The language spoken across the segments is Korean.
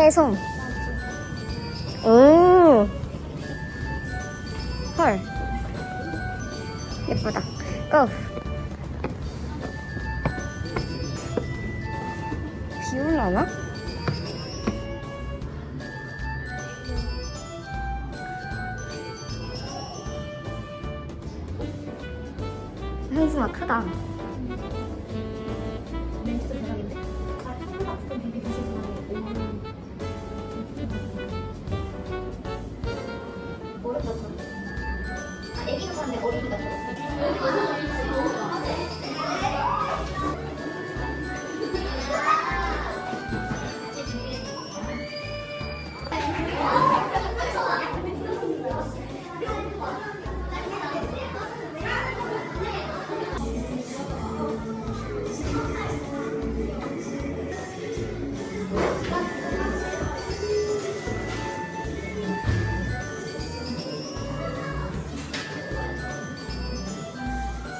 새송. 오. 헐. 예쁘다. 고. 비 올라나? 현수아 크다. 아, 애기가 사는데 어린이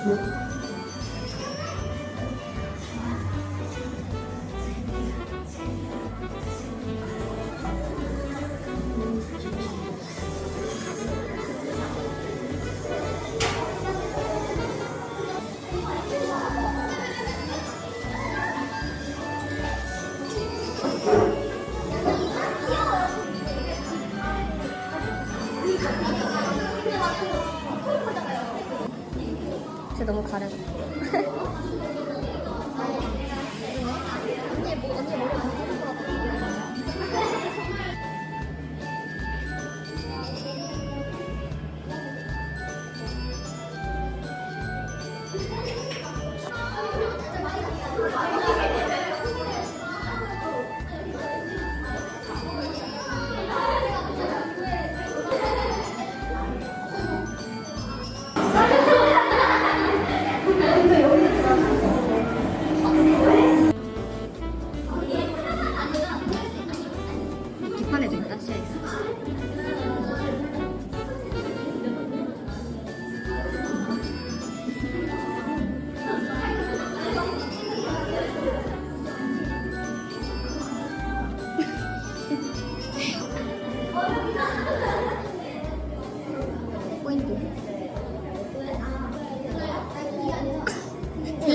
가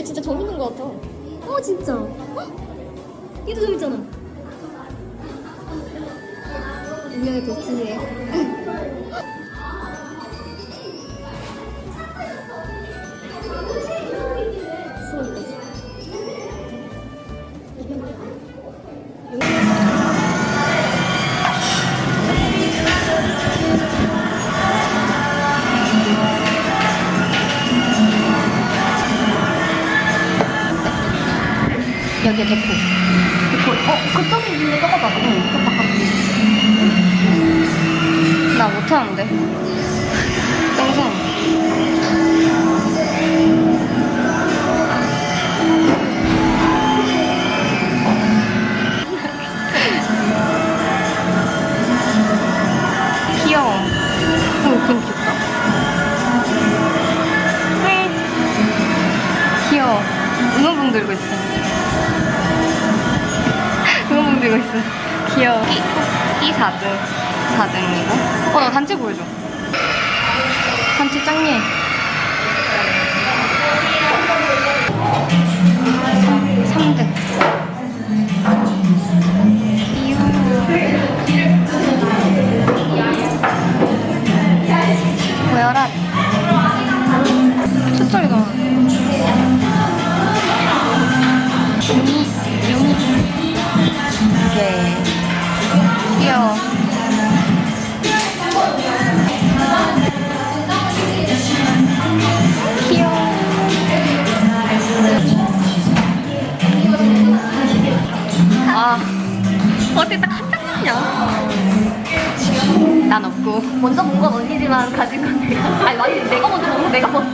진짜 재밌는 것 같아. 어, 진짜. 얘도 재밌잖아. 운명의 도스에 여기 대포. 대포. 어, 그쪽이 있는데 봐봐. 응, 저 바깥에. 나 못하는데. 단체 보여줘. 단체 짱예. 3, 등 보여라. 장면이야? 난 없고. 먼저 본 건 언니지만 가진 건 내가. 아니, 아니, 내가 먼저 본건 내가 봤어.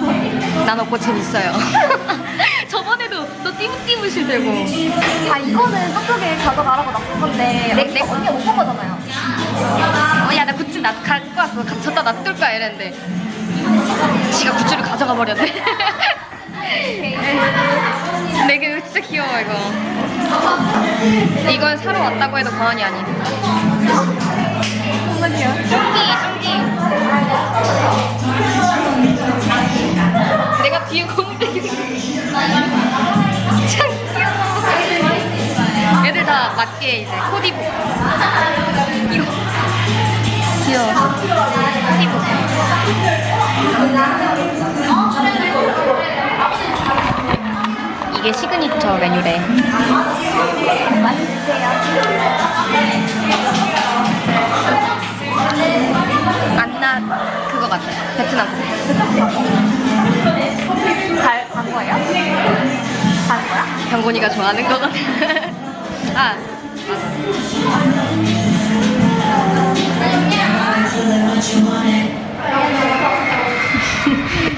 난 없고 재밌어요. 저번에도 너 띠부띠부실 들고. 아, 이거는 저쪽에 가져가라고 놔둔 건데. 내- 내- 언니가 못본 거잖아요. 어, 야, 나 굿즈 나 갖고 왔어. 가- 졌다 놔둘 거야, 이랬는데. 지가 굿즈를 가져가 버렸네. 귀여워 이거. 이건 사러 왔다고 해도 과언이 아닌. 귀여워. 쫑기 쫑기. 내가 뒤에 공대기. 참 귀여워. 애들 다 맞게 이제 코디 입고. 이거 귀여워. 코디 입고. 이게 시그니처 메뉴래. 안나 그거 같아. 베트남. 갈, 간 거예요? 가는 거야? 병곤이가 좋아하는 거 같아. 아.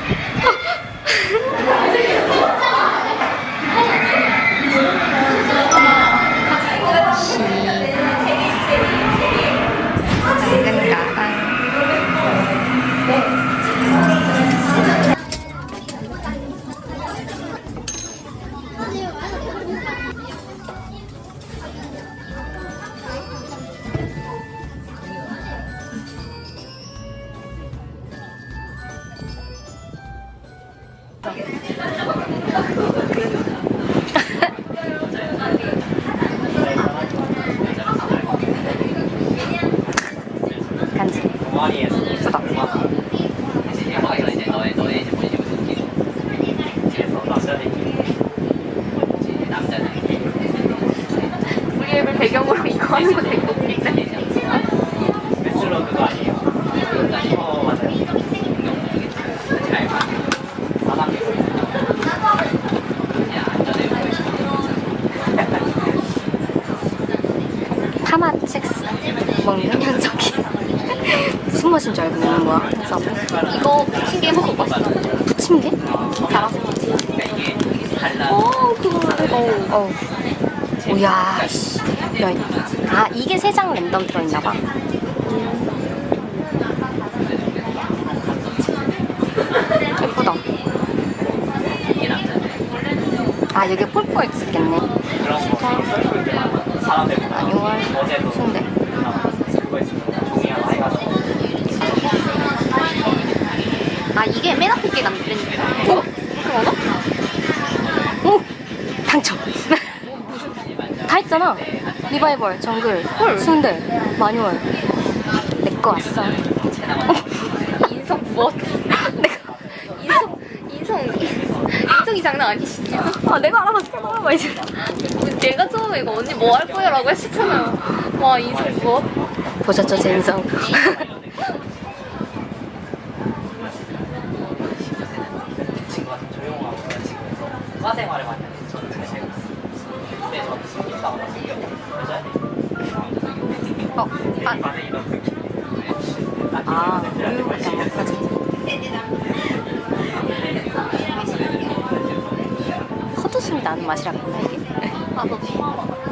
파마 섹스 먹는 현석이 무슨 맛인 줄 알고 먹는 거야 그래서 이거 부침개 먹어봐. 부침개? 이게 달라. 어, 그거, 어. 어 오야 씨. 야, 이- 아 이게 세 장 랜덤 들어있나 봐 예쁘다 아 여기 폴포 있겠네 때 사람들 어제도 그거 있으면 종이 하나 해가지고 아, 이게 맨 앞에 게 남자니까. 오! 오! 당첨 다 했잖아 리바이벌 정글 순대 마뉴얼 내거 왔어 어? 인성 뭐? 내가 인성 인성 인성이 장난 아니시죠? 아 내가 알아봤잖아. 막 이제 내가 처음에 이거 언니 뭐 할 거야 라고 했었잖아요. 와 인성 뭐? 보셨죠 제 인성 친구가 좀 조용하고 그런 친구여서 과 생활을 많이 하는 저는 잘 살고 있어요. 근데 저는 숨기다가 숨겨 여자애들 어? 아, 반에 이런 느낌. 아 헛웃음이 나는 맛이라고 했나 이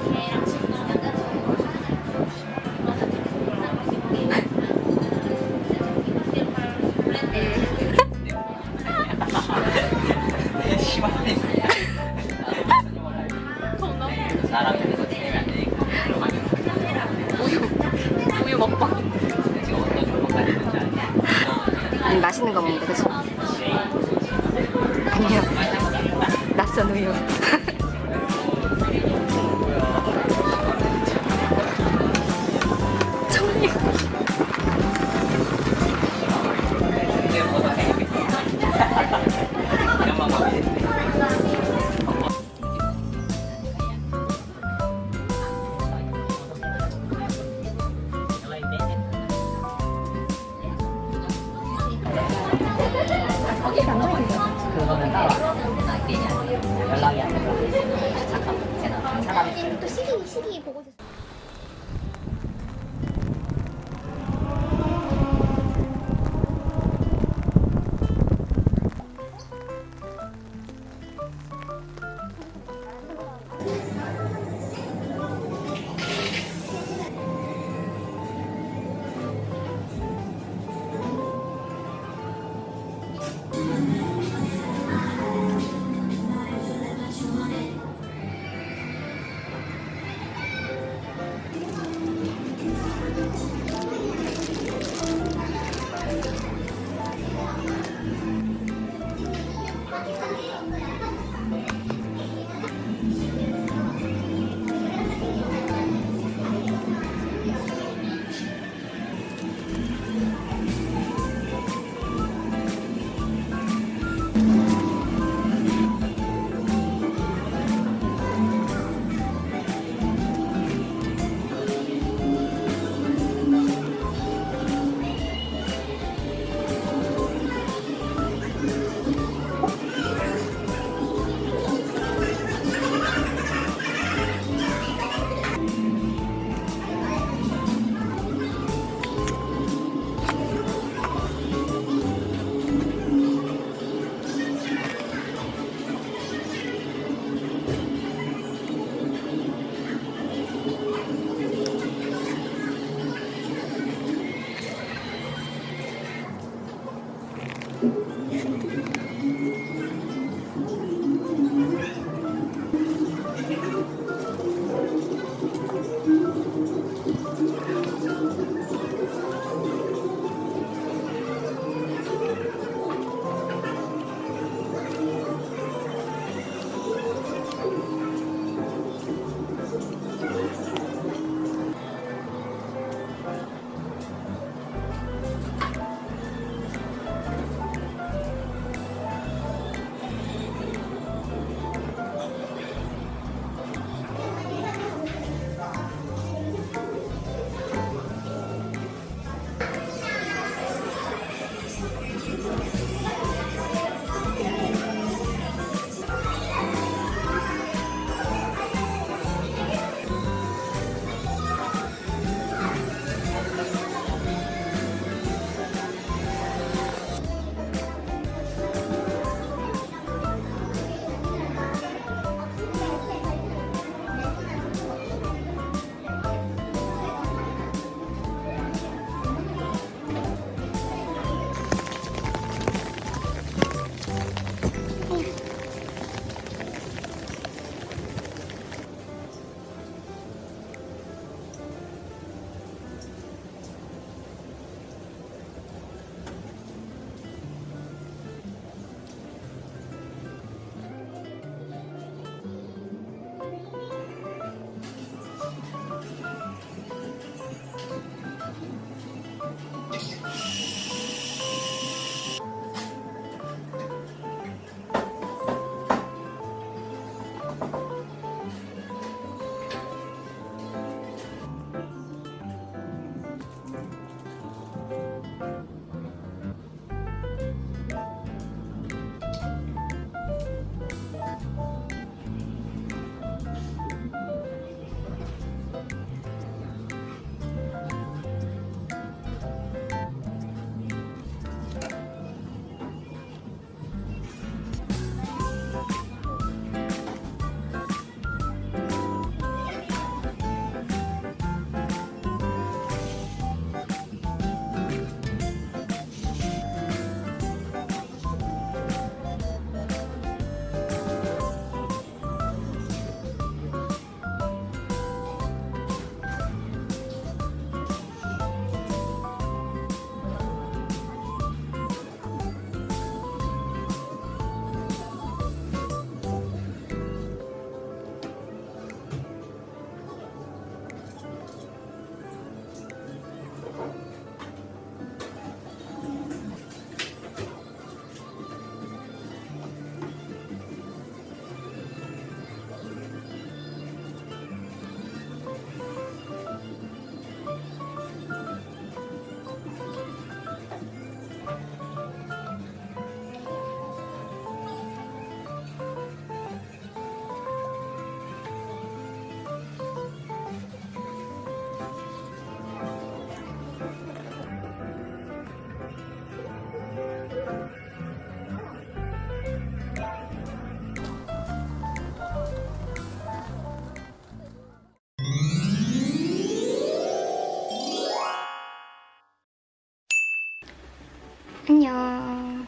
안녕.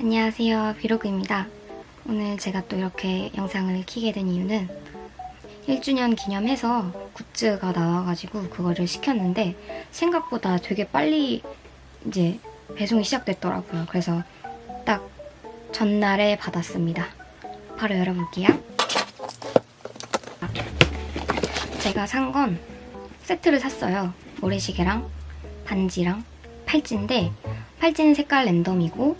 안녕하세요. 비로그입니다. 오늘 제가 또 이렇게 영상을 키게 된 이유는 1주년 기념해서 굿즈가 나와가지고 그거를 시켰는데 생각보다 되게 빨리 이제 배송이 시작됐더라고요. 그래서 딱 전날에 받았습니다. 바로 열어볼게요. 제가 산 건 세트를 샀어요. 모래시계랑 반지랑 팔찌인데 팔찌는 색깔 랜덤이고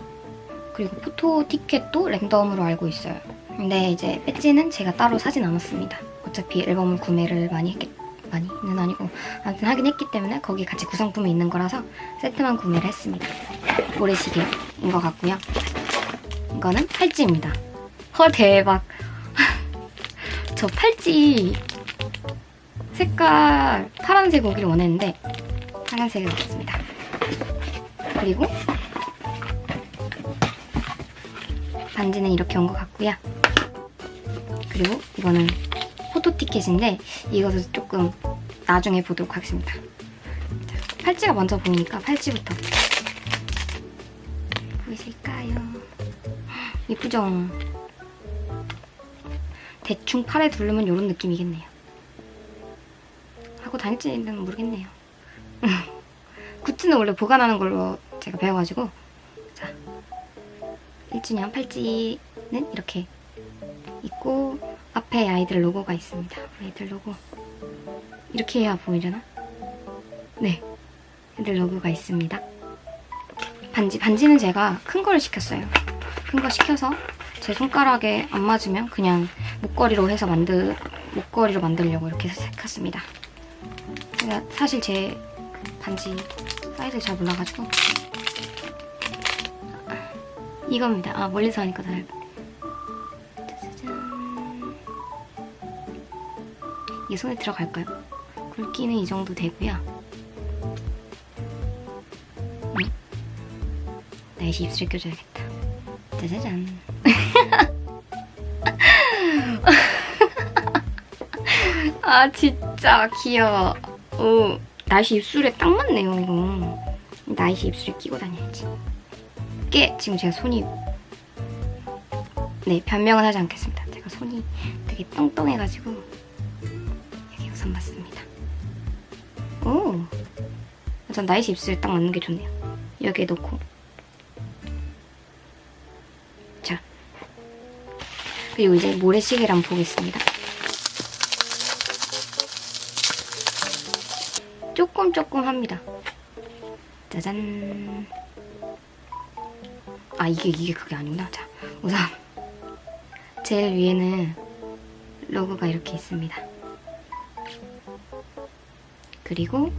그리고 포토 티켓도 랜덤으로 알고 있어요. 근데 이제 배지는 제가 따로 사진 않았습니다. 어차피 앨범을 구매를 많이 했기 많이는 아니고 아무튼 하긴 했기 때문에 거기 같이 구성품이 있는 거라서 세트만 구매를 했습니다. 모래시계인 것 같고요. 이거는 팔찌입니다. 헐 대박. 저 팔찌 색깔 파란색 오기를 원했는데 파란색을 넣었습니다. 그리고 반지는 이렇게 온 것 같고요. 그리고 이거는 포토 티켓인데 이것도 조금 나중에 보도록 하겠습니다. 자, 팔찌가 먼저 보이니까 팔찌부터 보이실까요? 예쁘죠? 대충 팔에 두르면 이런 느낌이겠네요. 하고 다닐지는 모르겠네요. 굿즈는 원래 보관하는 걸로 제가 배워가지고 자 1주년 팔찌는 이렇게 있고 앞에 아이들 로고가 있습니다. 아이들 로고 이렇게 해야 보이려나? 네, 애들 로고가 있습니다. 반지 반지는 제가 큰걸 시켰어요. 큰 거 시켜서 제 손가락에 안 맞으면 그냥 목걸이로 해서 만드 목걸이로 만들려고 이렇게 시켰습니다. 제가 사실 제 반지 사이즈를 잘 몰라가지고 이겁니다. 아 멀리서 하니까 잘 짜자잔. 이게 손에 들어갈까요? 굵기는 이 정도 되고요. 음. 날씨 입술에 껴줘야겠다. 짜자잔. 아 진짜 귀여워. 오 날씨 입술에 딱 맞네요 이거. 날씨 입술에 끼고 다녀야지. 꽤 지금 제가 손이 네 변명은 하지 않겠습니다. 제가 손이 되게 똥똥해가지고 여기 우선 맞습니다. 오, 전 나이시 입술에 딱 맞는 게 좋네요. 여기에 놓고 자 그리고 이제 모래시계를 한번 보겠습니다. 조금 조금 합니다. 짜잔. 아 이게 이게 그게 아니구나. 자 우선 제일 위에는 로고가 이렇게 있습니다. 그리고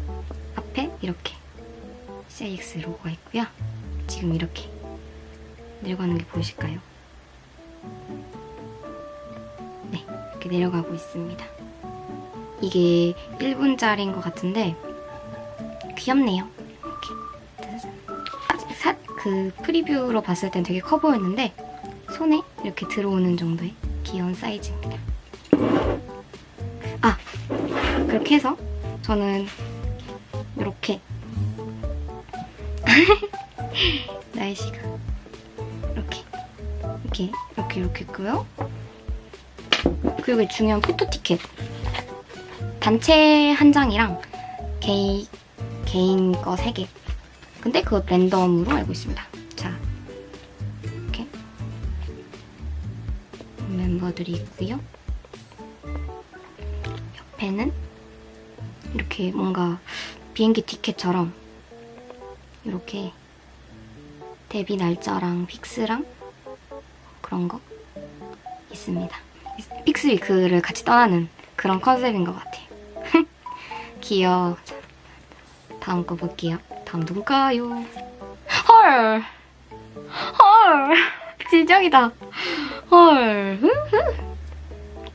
앞에 이렇게 CIX 로고가 있고요. 지금 이렇게 내려가는 게 보이실까요? 네, 이렇게 내려가고 있습니다. 이게 1분짜리인 것 같은데 귀엽네요. 그 프리뷰로 봤을 땐 되게 커 보였는데 손에 이렇게 들어오는 정도의 귀여운 사이즈입니다. 아 그렇게 해서 저는 이렇게 날씨가 이렇게 이렇게 이렇게 이렇게 있고요. 그리고 중요한 포토 티켓 단체 한 장이랑 개인 개인 거 세 개. 근데 그거 랜덤으로 알고 있습니다. 자, 이렇게 멤버들이 있고요. 옆에는 이렇게 뭔가 비행기 티켓처럼 이렇게 데뷔 날짜랑 픽스랑 그런 거 있습니다. 픽스 위크를 같이 떠나는 그런 컨셉인 것 같아요. 귀여워. 자, 다음 거 볼게요. 다음 누굴까요? 헐! 헐! 진정이다. 헐.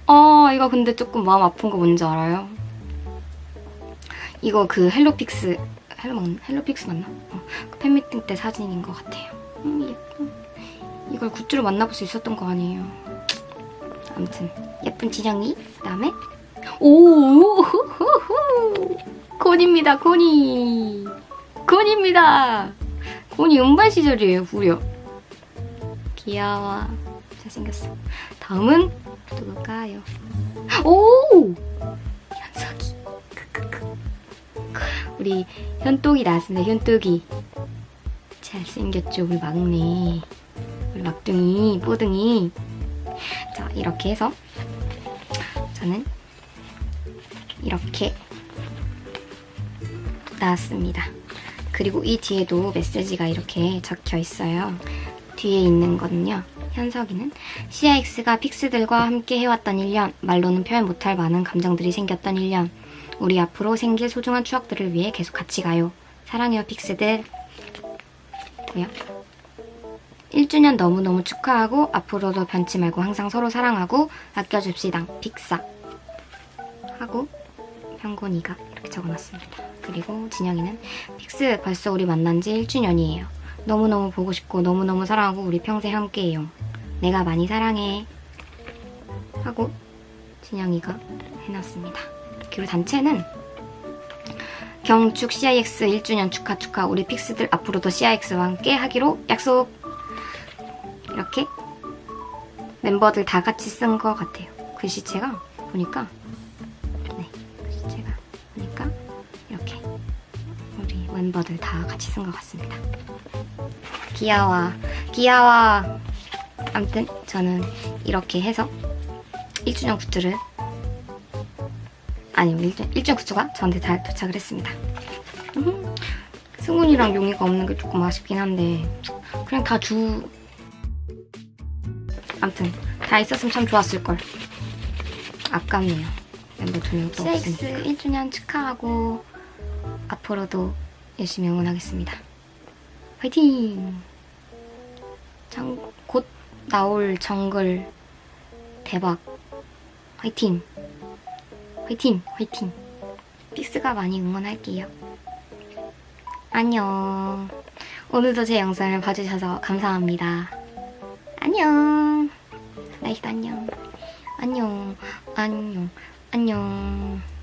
아, 이거 근데 조금 마음 아픈 거 뭔지 알아요? 이거 그 헬로픽스, 헬로, 맞- 헬로픽스 맞나? 어, 그 팬미팅 때 사진인 것 같아요. 음, 예쁜. 이걸 굿즈로 만나볼 수 있었던 거 아니에요. 아무튼, 예쁜 진영이. 그 다음에, 오! 곤입니다, 곤이. 곤입니다. 언니 음반 시절이에요, 무려. 귀여워. 잘생겼어. 다음은 누굴까요? 오! 현석이. 우리 현똑이 나왔습니다, 현똑이. 잘생겼죠, 우리 막내. 우리 막둥이, 뽀둥이. 자, 이렇게 해서 저는 이렇게 나왔습니다. 그리고 이 뒤에도 메시지가 이렇게 적혀 있어요. 뒤에 있는 거는요. 현석이는 CIX가 픽스들과 함께 해왔던 1년, 말로는 표현 못할 많은 감정들이 생겼던 1년. 우리 앞으로 생길 소중한 추억들을 위해 계속 같이 가요. 사랑해요, 픽스들. 고요 1주년 너무너무 축하하고 앞으로도 변치 말고 항상 서로 사랑하고 아껴줍시다. 픽사. 하고 현곤이가 이렇게 적어놨습니다. 그리고 진영이는 픽스 벌써 우리 만난 지 1주년이에요. 너무너무 보고 싶고 너무너무 사랑하고 우리 평생 함께해요. 내가 많이 사랑해. 하고 진영이가 해놨습니다. 그리고 단체는 경축 CIX 1주년 축하 축하 우리 픽스들 앞으로도 CIX와 함께 하기로 약속 이렇게 멤버들 다 같이 쓴 것 같아요. 글씨체가 보니까 멤버들 다 같이 쓴 것 같습니다. 귀여워 귀여워 아무튼 저는 이렇게 해서 1주년 굿즈를 아니요 1주, 1주년 굿즈가 저한테 잘 도착을 했습니다. 음, 승훈이랑 용이가 없는 게 조금 아쉽긴 한데 그냥 다 주... 아무튼 다 있었으면 참 좋았을걸. 아깝네요. 멤버 두 명도 없으니까. 1주년 축하하고 앞으로도 열심히 응원하겠습니다. 화이팅! 정, 곧 나올 정글 대박. 화이팅! 화이팅! 화이팅! 픽스가 많이 응원할게요. 안녕. 오늘도 제 영상을 봐주셔서 감사합니다. 안녕. 나이도 안녕. 안녕. 안녕. 안녕.